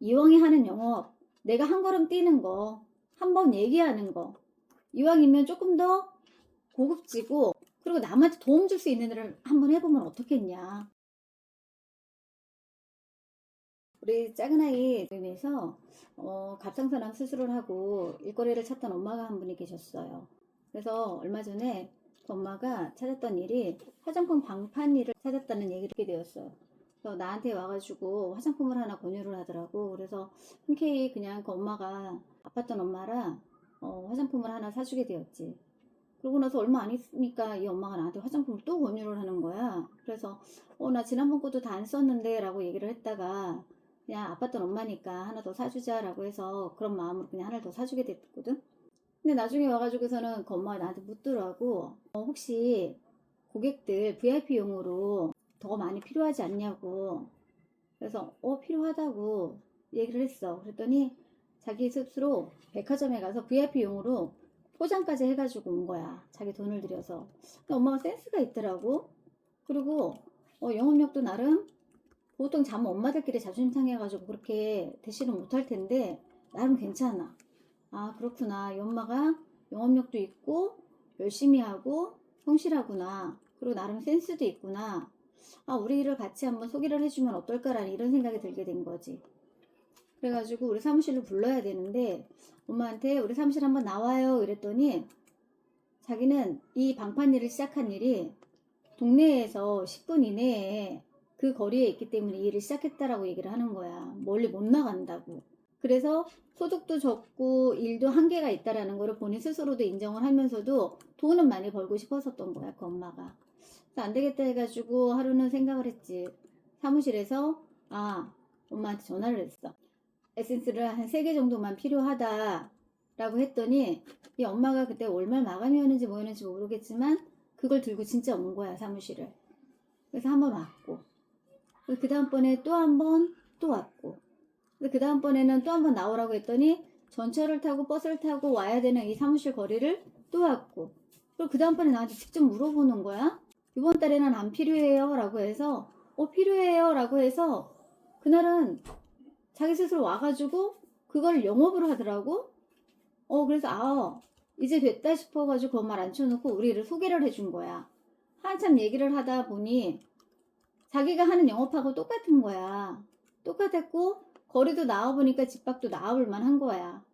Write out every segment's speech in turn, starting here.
이왕이 하는 영업, 내가 한 걸음 뛰는 거, 한 번 얘기하는 거, 이왕이면 조금 더 고급지고, 그리고 남한테 도움 줄 수 있는 일을 한번 해보면 어떻겠냐. 우리 작은 아이 모임에서 어, 갑상선암 수술을 하고 일거리를 찾던 엄마가 한 분이 계셨어요. 그래서 얼마 전에 그 엄마가 찾았던 일이 화장품 방판 일을 찾았다는 얘기를 듣게 되었어요. 그래서 나한테 와가지고 화장품을 하나 권유를 하더라고. 그래서 흔쾌히 그냥 그 엄마가 아팠던 엄마라 어, 화장품을 하나 사주게 되었지. 그러고 나서 얼마 안 있으니까 이 엄마가 나한테 화장품을 또 권유를 하는 거야. 그래서 어, 나 지난번 것도 다 안 썼는데 라고 얘기를 했다가 그냥 아팠던 엄마니까 하나 더 사주자라고 해서 그런 마음으로 그냥 하나를 더 사주게 됐거든. 근데 나중에 와가지고서는 그 엄마가 나한테 묻더라고. 어, 혹시 고객들 VIP용으로 더 많이 필요하지 않냐고. 그래서 어 필요하다고 얘기를 했어. 그랬더니 자기 스스로 백화점에 가서 VIP용으로 포장까지 해가지고 온 거야. 자기 돈을 들여서. 근데 엄마가 센스가 있더라고. 그리고 어, 영업력도 나름 보통 잠 엄마들끼리 자존심 상해가지고 그렇게 대시를 못할 텐데 나름 괜찮아. 아 그렇구나. 이 엄마가 영업력도 있고 열심히 하고 성실하구나. 그리고 나름 센스도 있구나. 아 우리 일을 같이 한번 소개를 해주면 어떨까라는 이런 생각이 들게 된 거지. 그래가지고 우리 사무실로 불러야 되는데 엄마한테 우리 사무실 한번 나와요 이랬더니 자기는 이 방판 일을 시작한 일이 동네에서 10분 이내에 그 거리에 있기 때문에 이 일을 시작했다라고 얘기를 하는 거야. 멀리 못 나간다고. 그래서 소득도 적고 일도 한계가 있다라는 거를 본인 스스로도 인정을 하면서도 돈은 많이 벌고 싶었었던 거야, 그 엄마가. 그래서 안 되겠다 해가지고 하루는 생각을 했지. 사무실에서, 아, 엄마한테 전화를 했어. 에센스를 한 3개 정도만 필요하다라고 했더니 이 엄마가 그때 월말 마감이었는지 뭐였는지 모르겠지만 그걸 들고 진짜 온 거야, 사무실을. 그래서 한 번 왔고. 그 다음번에 또 한 번 또 왔고. 그 다음번에는 또 한 번 나오라고 했더니 전철을 타고 버스를 타고 와야 되는 이 사무실 거리를 또 왔고. 그리고 그 다음번에 나한테 직접 물어보는 거야. 이번 달에는 안 필요해요. 라고 해서, 어, 필요해요. 라고 해서, 그날은 자기 스스로 와가지고, 그걸 영업으로 하더라고. 어, 그래서, 아, 이제 됐다 싶어가지고 그 엄마를 앉혀놓고 우리를 소개를 해준 거야. 한참 얘기를 하다 보니, 자기가 하는 영업하고 똑같은 거야. 똑같았고, 거리도 나와보니까 집 밖도 나와볼 만 한 거야.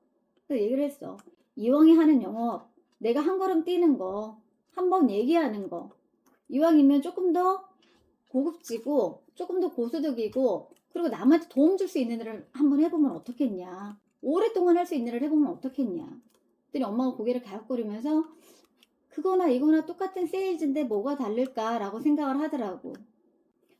그래서 얘기를 했어. 이왕이 하는 영업, 내가 한 걸음 뛰는 거, 한 번 얘기하는 거, 이왕이면 조금 더 고급지고, 조금 더 고소득이고, 그리고 남한테 도움 줄 수 있는 일을 한번 해보면 어떻겠냐. 오랫동안 할 수 있는 일을 해보면 어떻겠냐. 그랬더니 엄마가 고개를 갸웃거리면서, 그거나 이거나 똑같은 세일즈인데 뭐가 다를까라고 생각을 하더라고.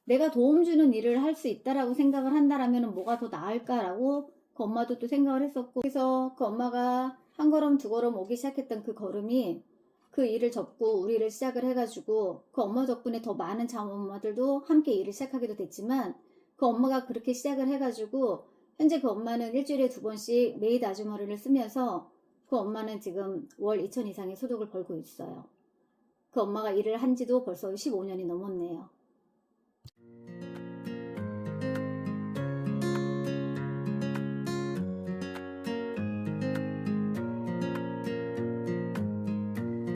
내가 도움 주는 일을 할 수 있다라고 생각을 한다라면 뭐가 더 나을까라고 그 엄마도 또 생각을 했었고 그래서 그 엄마가 한 걸음 두 걸음 오기 시작했던 그 걸음이 그 일을 접고 우리를 시작을 해가지고 그 엄마 덕분에 더 많은 자엄마들도 함께 일을 시작하기도 됐지만 그 엄마가 그렇게 시작을 해가지고 현재 그 엄마는 일주일에 두 번씩 메이드 아주머니를 쓰면서 그 엄마는 지금 월 2천 이상의 소득을 벌고 있어요. 그 엄마가 일을 한 지도 벌써 15년이 넘었네요.